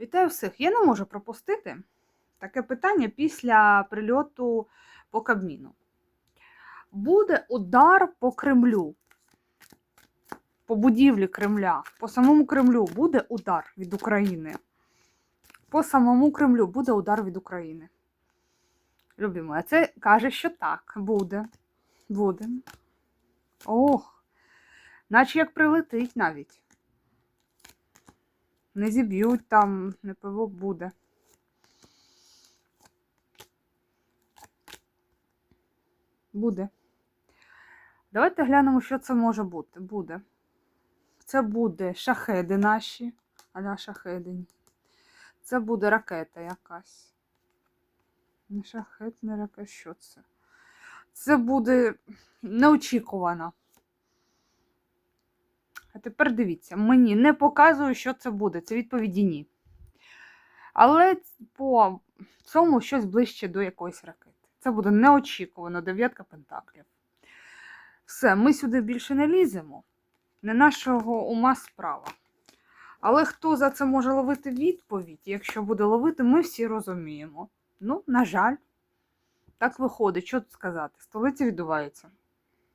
Вітаю всіх! Я не можу пропустити таке питання після прильоту по Кабміну. Буде удар по Кремлю, по будівлі Кремля, по самому Кремлю буде удар від України. По самому Кремлю буде удар від України. Любі мої, це каже, що так, буде. Буде. Ох, наче як прилетить навіть. Не зіб'ють там, не пиво буде. Буде. Давайте глянемо, що це може бути. Буде. Це буде шахеди наші, аля шахедині. Це буде ракета якась. Не шахет, не ракета, що це? Це буде неочікувано. Тепер дивіться, мені не показує, що це буде. Це відповіді ні. Але по цьому щось ближче до якоїсь ракети. Це буде неочікувано, дев'ятка пентаклів. Все, ми сюди більше не ліземо. Не нашого ума справа. Але хто за це може ловити відповідь? Якщо буде ловити, ми всі розуміємо. Ну, на жаль, так виходить, що тут сказати. Столиця відбувається.